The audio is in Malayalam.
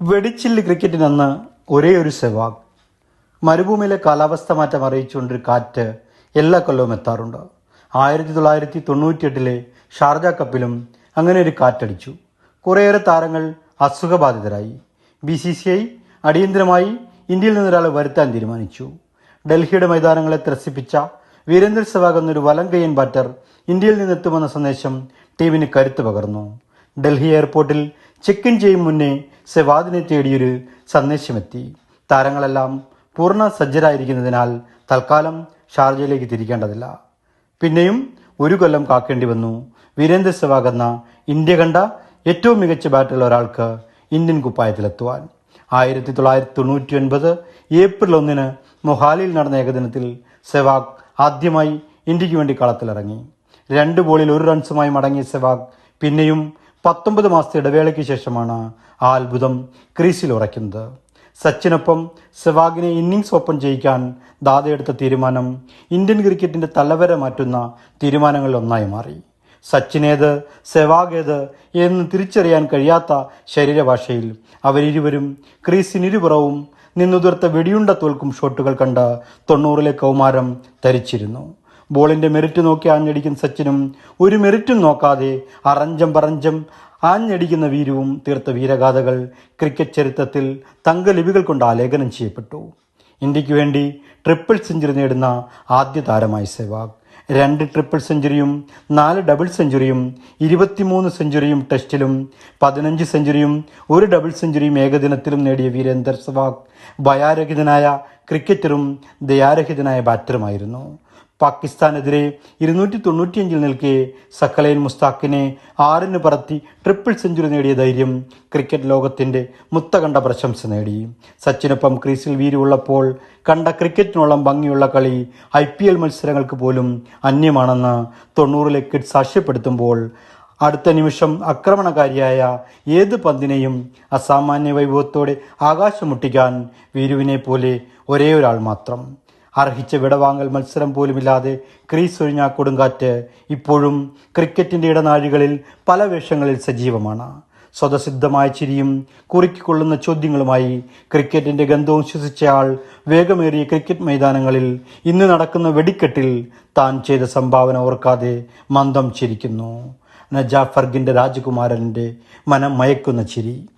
വെടിച്ചില്ല് ക്രിക്കറ്റിനന്ന് ഒരേ ഒരു സെവാഗ് മരുഭൂമിയിലെ കാലാവസ്ഥ മാറ്റം അറിയിച്ചുകൊണ്ടൊരു കാറ്റ് എല്ലാ കൊല്ലവും എത്താറുണ്ട്. ആയിരത്തി തൊള്ളായിരത്തി തൊണ്ണൂറ്റിയെട്ടിലെ ഷാർജ കപ്പിലും അങ്ങനെ ഒരു കാറ്റടിച്ചു. കുറേയേറെ താരങ്ങൾ അസുഖബാധിതരായി. ബി സി സി ഐ അടിയന്തരമായി ഇന്ത്യയിൽ നിന്നൊരാളെ വരുത്താൻ തീരുമാനിച്ചു. ഡൽഹിയുടെ മൈതാനങ്ങളെ ത്രസിപ്പിച്ച വീരേന്ദ്ര സെവാഗ് എന്നൊരു വലങ്കയ്യൻ ബാറ്റർ ഇന്ത്യയിൽ നിന്നെത്തുമെന്ന സന്ദേശം ടീമിന് കരുത്ത് പകർന്നു. ഡൽഹി എയർപോർട്ടിൽ ചെക്ക് ഇൻ ചെയ്യും മുന്നേ സെവാദിനെ തേടിയൊരു സന്ദേശമെത്തി. താരങ്ങളെല്ലാം പൂർണ സജ്ജരായിരിക്കുന്നതിനാൽ തൽക്കാലം ഷാർജയിലേക്ക് തിരിക്കേണ്ടതില്ല. പിന്നെയും ഒരു കൊല്ലം കാക്കേണ്ടി വന്നു. വീരേന്ദ്ര സെവാഗ് എന്ന ഇന്ത്യ കണ്ട ഏറ്റവും മികച്ച ബാറ്റുള്ള ഒരാൾക്ക് ഇന്ത്യൻ കുപ്പായത്തിലെത്തുവാൻ. ആയിരത്തി തൊള്ളായിരത്തി തൊണ്ണൂറ്റി ഒൻപത് ഏപ്രിൽ ഒന്നിന് മൊഹാലിയിൽ നടന്ന ഏകദിനത്തിൽ സെവാഗ് ആദ്യമായി ഇന്ത്യയ്ക്ക് വേണ്ടി കളത്തിലിറങ്ങി. രണ്ട് ബോളിൽ ഒരു റൺസുമായി മടങ്ങിയ സെവാഗ് പിന്നെയും പത്തൊമ്പത് മാസത്തെ ഇടവേളയ്ക്ക് ശേഷമാണ് ആ അത്ഭുതം ക്രീസിൽ ഉറയ്ക്കുന്നത്. സച്ചിനൊപ്പം സെവാഗിനെ ഇന്നിങ്സ് ഓപ്പൺ ചെയ്യിക്കാൻ ദാദയെടുത്ത തീരുമാനം ഇന്ത്യൻ ക്രിക്കറ്റിന്റെ തലവരെ മാറ്റുന്ന തീരുമാനങ്ങളിൽ ഒന്നായി മാറി. സച്ചിനേത് സെവാഗേത് എന്ന് തിരിച്ചറിയാൻ കഴിയാത്ത ശരീരഭാഷയിൽ അവരിരുവരും ക്രീസിനിരുപുറവും നിന്നുതിർത്ത വെടിയുണ്ട തോൽക്കും ഷോട്ടുകൾ കണ്ട് തൊണ്ണൂറിലെ കൗമാരം ധരിച്ചിരുന്നു. ബോളിന്റെ മെറിറ്റ് നോക്കി ആഞ്ഞടിക്കുന്ന സച്ചിനും ഒരു മെറിറ്റും നോക്കാതെ അറഞ്ചം പറഞ്ചം ആഞ്ഞടിക്കുന്ന വീരവും തീർത്ത വീരഗാഥകൾ ക്രിക്കറ്റ് ചരിത്രത്തിൽ തങ്കലിപികൾ കൊണ്ട് ആലേഖനം ചെയ്യപ്പെട്ടു. ഇന്ത്യയ്ക്ക് വേണ്ടി ട്രിപ്പിൾ സെഞ്ചുറി നേടുന്ന ആദ്യ താരമായി സെവാഗ്. രണ്ട് ട്രിപ്പിൾ സെഞ്ചുറിയും നാല് ഡബിൾ സെഞ്ചുറിയും ഇരുപത്തിമൂന്ന് സെഞ്ചുറിയും ടെസ്റ്റിലും പതിനഞ്ച് സെഞ്ചുറിയും ഒരു ഡബിൾ സെഞ്ചുറിയും ഏകദിനത്തിലും നേടിയ വീരേന്ദർ സെവാഗ് ഭയാരഹിതനായ ക്രിക്കറ്ററും ദയാരഹിതനായ ബാറ്ററുമായിരുന്നു. പാകിസ്ഥാനെതിരെ ഇരുന്നൂറ്റി തൊണ്ണൂറ്റിയഞ്ചിൽ നിൽക്കെ സക്കലൈൻ മുസ്താഖിനെ ആറിന് പറത്തി ട്രിപ്പിൾ സെഞ്ചുറി നേടിയ ധൈര്യം ക്രിക്കറ്റ് ലോകത്തിന്റെ മുത്തകണ്ട പ്രശംസ നേടി. സച്ചിനൊപ്പം ക്രീസിൽ വീരുള്ളപ്പോൾ കണ്ട ക്രിക്കറ്റിനോളം ഭംഗിയുള്ള കളി ഐ പി എൽ മത്സരങ്ങൾക്ക് പോലും അന്യമാണെന്ന് തൊണ്ണൂറിലെ കിഡ് സാക്ഷ്യപ്പെടുത്തുമ്പോൾ അടുത്ത നിമിഷം ആക്രമണകാരിയായ ഏത് പന്തിനെയും അസാമാന്യ വൈഭവത്തോടെ ആകാശം മുട്ടിക്കാൻ വീരുവിനെ പോലെ ഒരേ ഒരാൾ മാത്രം. അർഹിച്ച വിടവാങ്ങൽ മത്സരം പോലുമില്ലാതെ ക്രീസ് ഒഴിഞ്ഞ കൊടുങ്കാറ്റ് ഇപ്പോഴും ക്രിക്കറ്റിന്റെ ഇടനാഴികളിൽ പല വേഷങ്ങളിൽ സജീവമാണ്. സ്വതസിദ്ധമായ ചിരിയും കുറുക്കിക്കൊള്ളുന്ന ചോദ്യങ്ങളുമായി ക്രിക്കറ്റിന്റെ ഗന്ധവും ശ്വസിച്ചയാൾ വേഗമേറിയ ക്രിക്കറ്റ് മൈതാനങ്ങളിൽ ഇന്ന് നടക്കുന്ന വെടിക്കെട്ടിൽ താൻ ചെയ്ത സംഭാവന ഓർക്കാതെ മന്ദം ചിരിക്കുന്നു. നജാഫർഗിന്റെ രാജകുമാരന്റെ മനം മയക്കുന്ന ചിരി.